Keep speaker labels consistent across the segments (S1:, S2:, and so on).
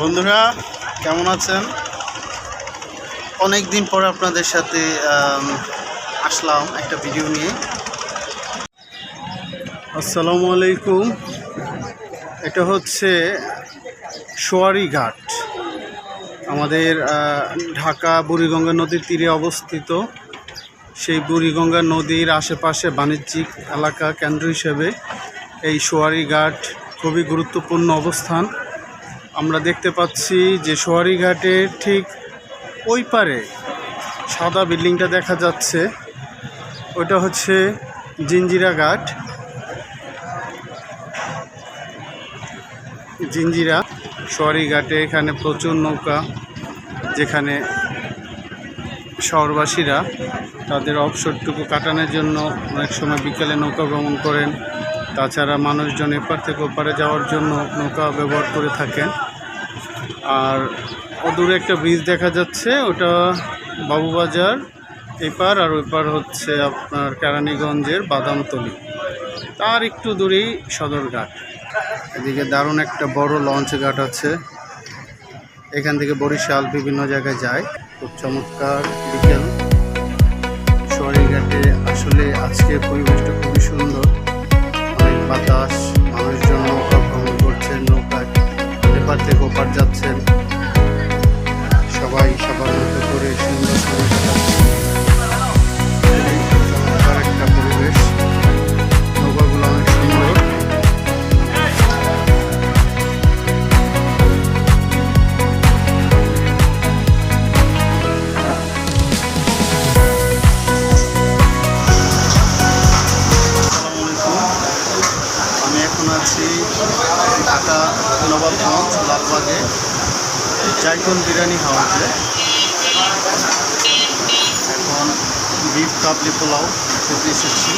S1: বন্ধুরা, কেমন আছেন? অনেক দিন পর আপনাদের সাথে আসলাম একটা ভিডিও নিয়ে। আসসালামু আলাইকুম। এটা হচ্ছে সোয়ারি ঘাট। আমাদের ঢাকা বুড়িগঙ্গা নদীর তীরে অবস্থিত। সেই বুড়িগঙ্গা নদীর আশেপাশে বাণিজ্যিক এলাকা কেন্দ্র হিসেবে এই সোয়ারি ঘাট খুবই গুরুত্বপূর্ণ অবস্থান। আমরা দেখতে পাচ্ছি যে সোয়ারি ঘাটের ঠিক ওই পারে সাদা বিল্ডিংটা দেখা যাচ্ছে। ওটা হচ্ছে জিঞ্জিরা ঘাট। জিঞ্জিরা সোয়ারি ঘাটে এখানে প্রচুর নৌকা, যেখানে শহরবাসীরা তাদের অবসরটুকু কাটানোর জন্য অনেক সময় বিকেলে নৌকা ভ্রমণ করেন। তাছাড়া মানুষজন এপার থেকে ওপারে যাওয়ার জন্য নৌকা ব্যবহার করে থাকেন। আর অদূরে একটা ব্রিজ দেখা যাচ্ছে, ওটা বাবুবাজার এপার, আর ওইপার হচ্ছে আপনার কেরানীগঞ্জের বাদামতলি। তার একটু দূরেই সদরঘাট এদিকে দারুণ একটা বড় লঞ্চ ঘাট আছে। এখান থেকে বরিশাল বিভিন্ন জায়গায় যায়। খুব চমৎকার বিকেল। ঘাটে আসলে আজকে পরিবেশটা এপার থেকে ওপার যাচ্ছেন। সবাই এখন আছি ঢাকা নবাবগঞ্জ লালবাগে জাইতুন বিরিয়ানি হাউসে। এখন বিফ, কাবলি পোলাও খেতে এসেছি।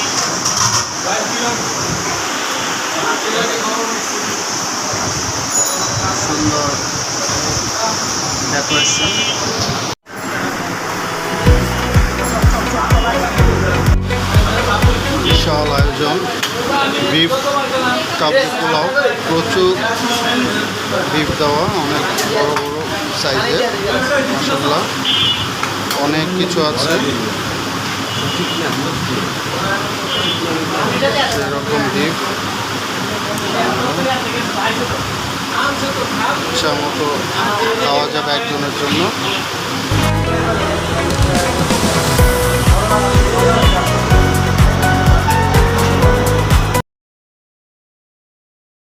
S1: সুন্দর ডেকোরেশন বিশাল আয়োজন, বিফ, কাবলি পোলাও, প্রচুর বিফ দেওয়া, অনেক বড় বড় সাইজের মশলা অনেক কিছু আছে। এরকম বিফ। ইচ্ছা মতো খাওয়া যাবে একজনের জন্য।